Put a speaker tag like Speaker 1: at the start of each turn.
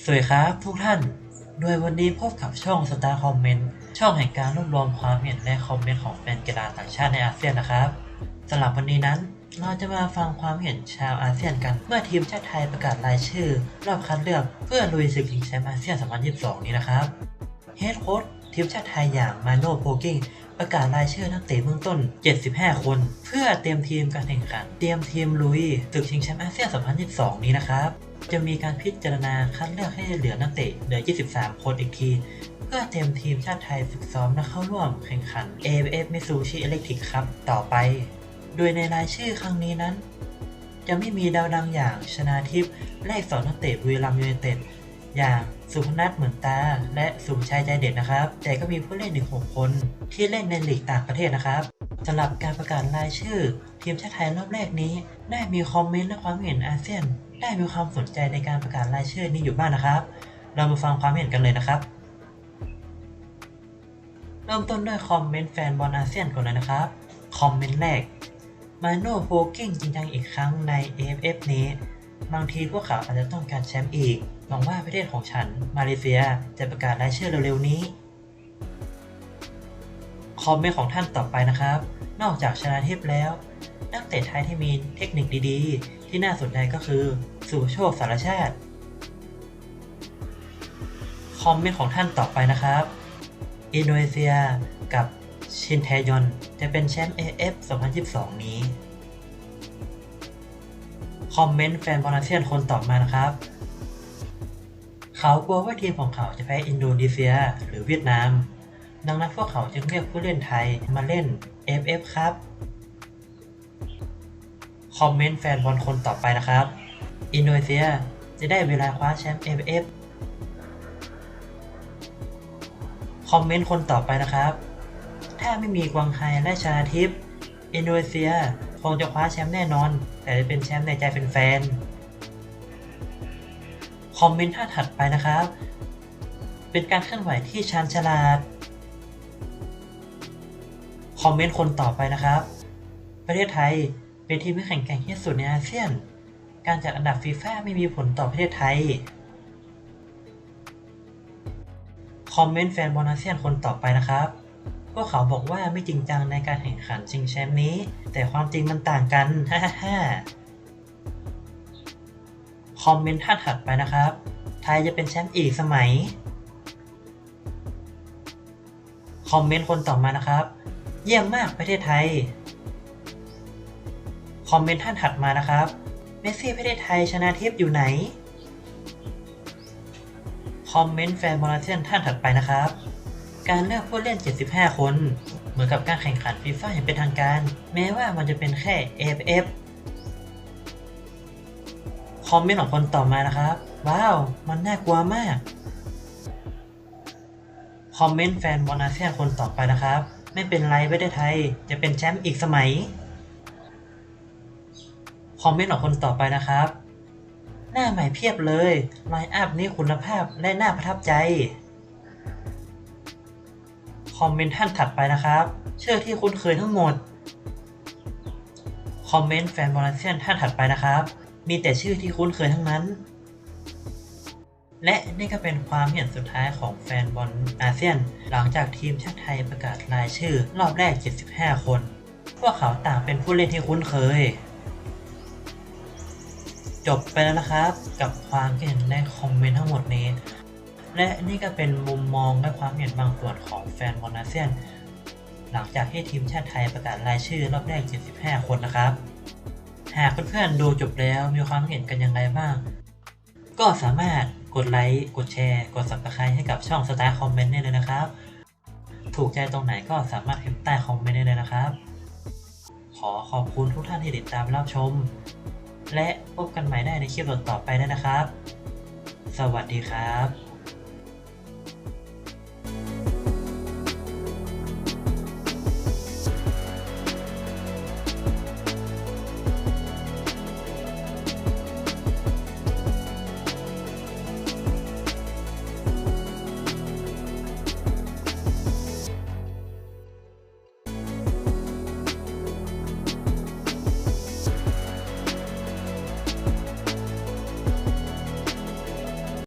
Speaker 1: สวัสดีครับทุกท่าน โดยวันนี้พบกับช่อง Star Comment ช่องแห่งการรวบรวมความเห็นและคอมเมนต์ของแฟนกีฬาต่างชาติในอาเซียนนะครับสำหรับวันนี้นั้น เราจะมาฟังความเห็นชาวอาเซียนกัน เมื่อทีมชาติไทยประกาศรายชื่อ รอบคัดเลือกเพื่อลุยศึกชิงแชมป์อาเซียน 2022 นี้นะครับเฮดโค้ชทีมชาติไทยอย่างมาโนโพกิ้งประกาศรายชื่อนักเตะเบื้องต้น 75 คน เพื่อเตรียมทีมการแข่งขัน เตรียมทีมลุยศึกชิงแชมป์อาเซียน 2022 นี้นะครับ จะมีการพิจารณาคัดเลือกให้เหลือนักเตะเหลือ 23 คนอีกที เพื่อเตรียมทีมชาติไทยฝึกซ้อมและเข้าร่วมแข่งขัน AFF Mitsubishi Electric ครับต่อไป โดยในรายชื่อครั้งนี้นั้น จะไม่มีดาวดังอย่างชนาทิพย์และอีกสองนักเตะบุรีรัมยูไนเต็ดอย่างสุพนัทเหมือนตา และสุภชัยใจเด็ดนะครับ แต่ก็มีผู้เล่นอีก6คนที่เล่นในลีกต่างประเทศนะครับสำหรับการประกาศรายชื่อ ทีมชาติไทยรอบแรกนี้ ได้มีคอมเมนต์และความเห็นอาเซียน ได้มีความสนใจในการประกาศรายชื่อนี้อยู่บ้างนะครับ เรามาฟังความเห็นกันเลยนะครับ เริ่มต้นด้วยคอมเมนต์แฟนบอลอาเซียนก่อนเลยนะครับ คอมเมนต์แรกมาโน่โพกิ้งจริงจังอีกครั้งใน AFF นี้ บางทีพวกเขาอาจจะต้องการแชมป์อีก หวังว่าประเทศของฉัน มาเลเซียจะประกาศรายชื่อเร็วๆนี้ คอมเมนต์ของท่านต่อไปนะครับ นอกจากชนะทิพย์แล้ว นักเตะไทยที่มีเทคนิคดีๆ ที่น่าสนใจก็คือ สุโชคสารชาติ คอมเมนต์ของท่านต่อไปนะครับ อินโดนีเซียกับชินแทยอนจะเป็นแชมป์ AF 2022 นี้ คอมเมนต์แฟนบอลอาเซียนคนต่อมานะครับ เขากลัวว่าทีมของเขาจะแพ้อินโดนีเซียหรือเวียดนาม ดังนั้นพวกเขาจึงเรียกผู้เล่นไทยมาเล่น FF ครับ คอมเมนต์แฟนบอลคนต่อไปนะครับ อินโดนีเซียจะได้เวลาคว้าแชมป์ FF คอมเมนต์คนต่อไปนะครับ ถ้าไม่มีกวางไฮและชาทิพย์อินโดนีเซียคงจะคว้าแชมป์แน่นอน แต่จะเป็นแชมป์ในใจเป็นแฟนๆ คอมเมนต์ท่าถัดไปนะครับ เป็นการเคลื่อนไหวที่ชาญฉลาด คอมเมนต์คนต่อไปนะครับ ประเทศไทยเป็นทีมที่แข่งแกร่งที่สุดในอาเซียน การจัดอันดับฟีฟ่าไม่มีผลต่อประเทศไทย คอมเมนต์แฟนบอลอาเซียนคนต่อไปนะครับ พวกเขาบอกว่าไม่จริงจังในการแข่งขันชิงแชมป์นี้ แต่ความจริงมันต่างกันฮ่าฮ่าคอมเมนต์ท่านถัดไปนะครับ ไทยจะเป็นแชมป์อีกสมัย คอมเมนต์คนต่อมานะครับ เยี่ยมมากประเทศไทย คอมเมนต์ท่านถัดมานะครับ เมสซี่ประเทศไทยชนะทิพย์อยู่ไหน คอมเมนต์แฟนบอลอาเซียนท่านถัดไปนะครับ การเลือกผู้เล่น 75 คน เหมือนกับการแข่งขันฟีฟ่าอย่างเป็นทางการ แม้ว่ามันจะเป็นแค่ AFF คอมเมนต์ของคนต่อมานะครับ ว้าว มันน่ากลัวมาก คอมเมนต์แฟนบอลอาเซียนคนต่อไปนะครับ ไม่เป็นไรประเทศไทย จะเป็นแชมป์อีกสมัย คอมเมนต์ของคนต่อไปนะครับ หน้าใหม่เพียบเลยไลน์อัพนี้คุณภาพและน่าประทับใจ คอมเมนต์ท่านถัดไปนะครับ เชื่อที่คุ้นเคยทั้งหมด คอมเมนต์แฟนบอลเซียนท่านถัดไปนะครับ มีแต่ชื่อที่คุ้นเคยทั้งนั้น และนี่ก็เป็นความเห็นสุดท้ายของแฟนบอลอาเซียน หลังจากทีมชาติไทยประกาศรายชื่อ รอบแรก 75 คน พวกเขาต่างเป็นผู้เล่นที่คุ้นเคย จบไปแล้วนะครับ กับความเห็นในคอมเมนต์ทั้งหมดนี้ และนี่ก็เป็นมุมมองและความเห็นบางส่วนของแฟนบอลอาเซียน หลังจากที่ทีมชาติไทยประกาศรายชื่อ รอบแรก 75 คนนะครับหากเพื่อนๆดูจบแล้วมีความเห็นกันอย่างไรบ้าง ก็สามารถ กดไลค์ กดแชร์ กด subscribe ให้กับช่อง Star Comment ได้เลยนะครับ ถูกใจตรงไหนก็สามารถพิมพ์ใต้คอมเมนต์ได้เลยนะครับ ขอขอบคุณทุกท่านที่ติดตามรับชม และพบกันใหม่ได้ในคลิปต่อไปได้นะครับ สวัสดีครับ